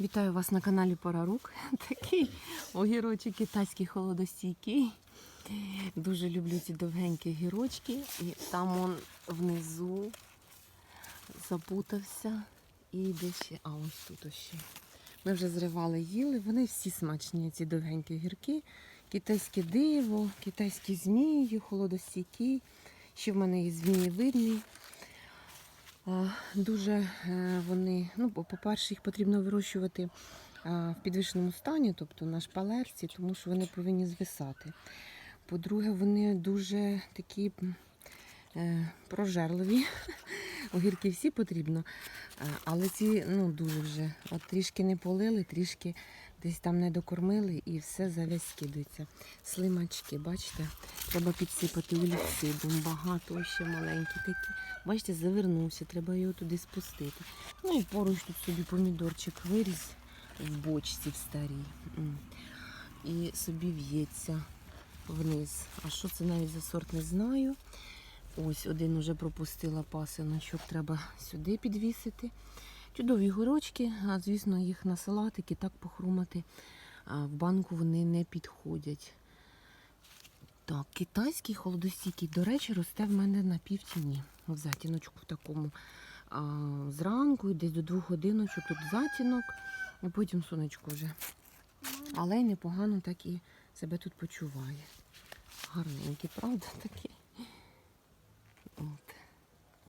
Вітаю вас на каналі Пора рук. Такий огірочок китайський холодостійкий. Дуже люблю ці довгенькі огірочки. І там он внизу запутався. І де ще. А ось тут ще. Ми вже зривали, їли. Вони всі смачні, ці довгенькі огірки. Китайське диво, китайські змії, холодостійкий. Ще в мене є змієвидний. Дуже е, вони, ну, по- по-перше, їх потрібно вирощувати в підвищеному стані, тобто на шпалерці, тому що вони повинні звисати. По-друге, вони дуже такі е, прожерливі. Огірки всі потрібно, але ці ну, дуже вже от трішки не полили, трішки десь там не докормили і все зав'язь скидується. Слимачки, бачите, треба підсипати уліцидом, багато ще маленькі такі. Бачите, завернувся, треба його туди спустити. Ну і поруч тут собі помідорчик виріс в бочці в старій. І собі в'ється вниз. А що це навіть за сорт, не знаю. Ось один уже пропустила пасиночок, треба сюди підвісити. Чудові горочки, а звісно, їх на салатики так похрумати. В банку вони не підходять. Так, китайський холодостійкий, до речі, росте в мене на півтіні. В затіночку в такому. А, зранку десь до двох годиночок тут затінок, а потім сонечко вже. Але непогано так і себе тут почуває. Гарненький, правда, такі.